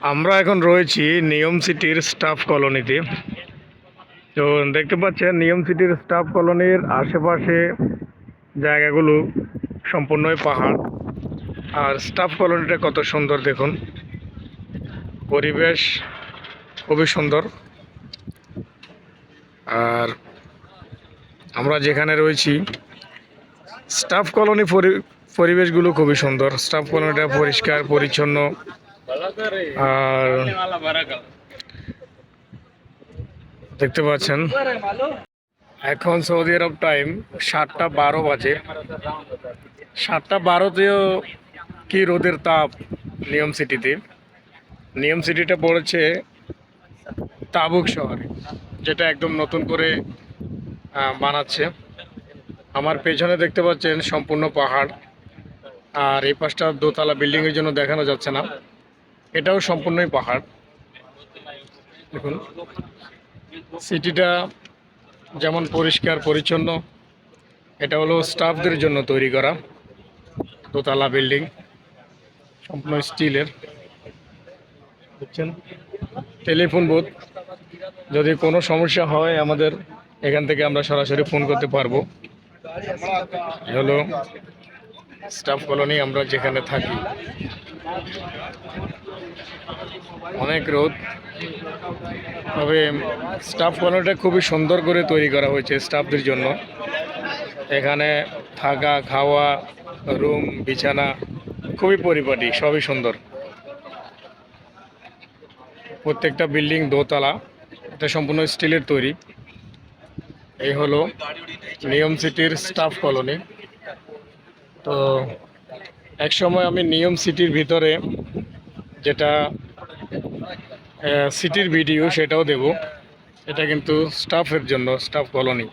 আমরা এখন রয়েছি নিয়ম সিটির স্টাফ কলোনিতে। তো দেখতে পাচ্ছেন, নিয়ম সিটির স্টাফ কলোনির আশেপাশে জায়গাগুলো সম্পূর্ণই পাহাড়। আর স্টাফ কলোনিটা কত সুন্দর দেখুন। পরিবেশ খুবই সুন্দর। আর আমরা যেখানে রয়েছি স্টাফ কলোনি পরি- পরিবেশগুলো খুবই সুন্দর। স্টাফ কলোনিটা পরিষ্কার, পরিচ্ছন্ন। আর দেখতে পাচ্ছেন এখন সৌদি আরব টাইম সাতটা বারো বাজে। সাতটা বারোতেও কি রোদের তাপ নিয়ম সিটিতে? নিয়ম সিটিটা পড়েছে তাবুক শহরে যেটা একদম নতুন করে বানাচ্ছে। আমার পেছনে দেখতে পাচ্ছেন সম্পূর্ণ পাহাড় আর এই পাশটা দোতলা বিল্ডিংয়ের জন্য দেখানো যাচ্ছে না। এটাও সম্পূর্ণই পাহাড়। দেখুন, সিটিটা যেমন পরিষ্কার, পরিচ্ছন্ন, এটা হলো স্টাফদের জন্য তৈরি করা দোতলা বিল্ডিং, সম্পূর্ণ স্টিলের। বুঝছেন টেলিফোন বুথ। যদি কোনো সমস্যা হয় আমাদের, এখান থেকে আমরা সরাসরি ফোন করতে পারব। হলো স্টাফ কলোনি, আমরা যেখানে থাকি। অনেক রোদ। তবে স্টাফ কলোনিটা খুবই সুন্দর করে তৈরি করা হয়েছে স্টাফদের জন্য। এখানে থাকা, খাওয়া রুম বিছানা খুবই পরিপাটি, সবই সুন্দর। প্রত্যেকটা বিল্ডিং দোতলা, এটা সম্পূর্ণ স্টিলের তৈরি। এই হলো নিয়ম সিটির স্টাফ কলোনি। তো এক সময় আমি নিয়ম সিটির ভিতরে যেটা সিটির ভিডিও সেটাও দেব। এটা কিন্তু স্টাফের জন্য, স্টাফ কলোনি।